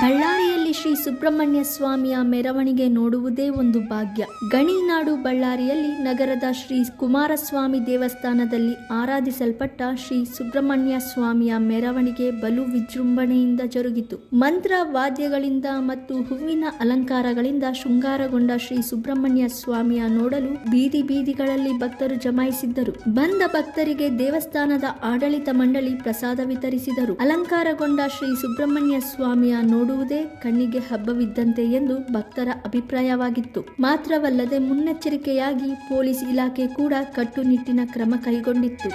பல்லாரியில் ಬಳ್ಳಾರಿಯಲ್ಲಿ ಶ್ರೀ ಸುಬ್ರಹ್ಮಣ್ಯ ಸ್ವಾಮಿಯ ಮೆರವಣಿಗೆ ನೋಡುವುದೇ ಒಂದು ಭಾಗ್ಯ. ಗಣಿನಾಡು ಬಳ್ಳಾರಿಯಲ್ಲಿ ನಗರದ ಶ್ರೀ ಕುಮಾರಸ್ವಾಮಿ ದೇವಸ್ಥಾನದಲ್ಲಿ ಆರಾಧಿಸಲ್ಪಟ್ಟ ಶ್ರೀ ಸುಬ್ರಹ್ಮಣ್ಯ ಸ್ವಾಮಿಯ ಮೆರವಣಿಗೆ ಬಲು ವಿಜೃಂಭಣೆಯಿಂದ ಜರುಗಿತು. ಮಂತ್ರ ವಾದ್ಯಗಳಿಂದ ಮತ್ತು ಹೂವಿನ ಅಲಂಕಾರಗಳಿಂದ ಶೃಂಗಾರಗೊಂಡ ಶ್ರೀ ಸುಬ್ರಹ್ಮಣ್ಯ ಸ್ವಾಮಿಯ ನೋಡಲು ಬೀದಿ ಬೀದಿಗಳಲ್ಲಿ ಭಕ್ತರು ಜಮಾಯಿಸಿದ್ದರು. ಬಂದ ಭಕ್ತರಿಗೆ ದೇವಸ್ಥಾನದ ಆಡಳಿತ ಮಂಡಳಿ ಪ್ರಸಾದ ವಿತರಿಸಿದರು. ಅಲಂಕಾರಗೊಂಡ ಶ್ರೀ ಸುಬ್ರಹ್ಮಣ್ಯ ಸ್ವಾಮಿಯ ನೋಡುವುದೇ ಕಣ್ಣಿಗೆ ಹಬ್ಬವಿದ್ದಂತೆ ಎಂದು ಭಕ್ತರ ಅಭಿಪ್ರಾಯವಾಗಿತ್ತು. ಮಾತ್ರವಲ್ಲದೆ ಮುನ್ನೆಚ್ಚರಿಕೆಯಾಗಿ ಪೊಲೀಸ್ ಇಲಾಖೆ ಕೂಡ ಕಟ್ಟುನಿಟ್ಟಿನ ಕ್ರಮ ಕೈಗೊಂಡಿತ್ತು.